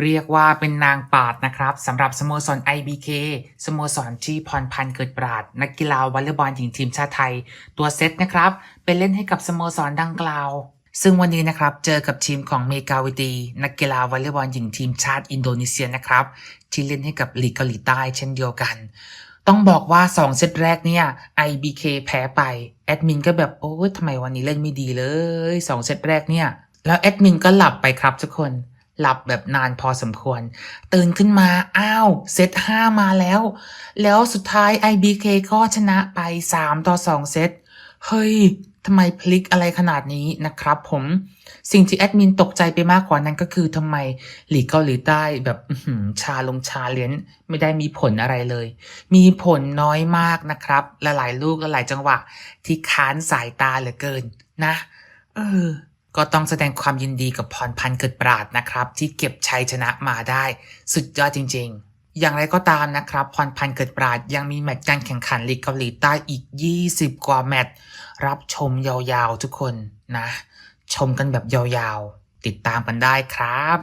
เรียกว่าเป็นนางปาดนะครับสำหรับสโมสร IBK สโมสรที่พรพันธ์เกิดปราด นักกีฬาวอลเลย์บอลหญิงทีมชาติไทย ตัวเซตนะครับไปเล่นให้กับสโมสรดังกล่าว ซึ่งวันนี้นะครับเจอกับทีมของเมกาวดีนักกีฬาวอลเลย์บอลหญิงทีมชาติอินโดนีเซียนะครับที่เล่นให้กับลีกเกาหลีใต้เช่นเดียวกัน ต้องบอกว่า 2 เซตแรกเนี่ย IBK แพ้ไปแอดมินก็แบบโอ้ยทำไมวันนี้เล่นไม่ดีเลย 2 เซตแรกเนี่ยแล้วแอดมินก็หลับไปครับทุกคน หลับแบบนานพอสมควร ตื่นขึ้นมา อ้าว เซต5มาแล้ว แล้วสุดท้าย IBK ก็ชนะไป 3 ต่อ 2 เซต เฮ้ยทำไมพลิกอะไรขนาดนี้นะครับผมสิ่งที่แอดมินตกใจไปมากกว่านั้นก็คือทำไมหลีกเกาหลีใต้แบบชาลงชาเลียนไม่ได้มีผลอะไรเลย มีผลน้อยมากนะครับและหลายลูกและหลายจังหวะที่ค้านสายตาเหลือเกินนะ เออ ก็ต้องแสดงความยินดีกับพรพันธ์เกิดปราดนะครับ ที่เก็บชัยชนะมาได้ สุดยอดจริง ๆอย่างไรก็ตามนะครับ พรพันธ์เกิดปราดยังมีแมตช์การแข่งขันลีกเกาหลีใต้อีก 20 กว่าแมตช์รับชมยาวๆทุกคนนะ ชมกันแบบยาวๆ ติดตามกันได้ครับ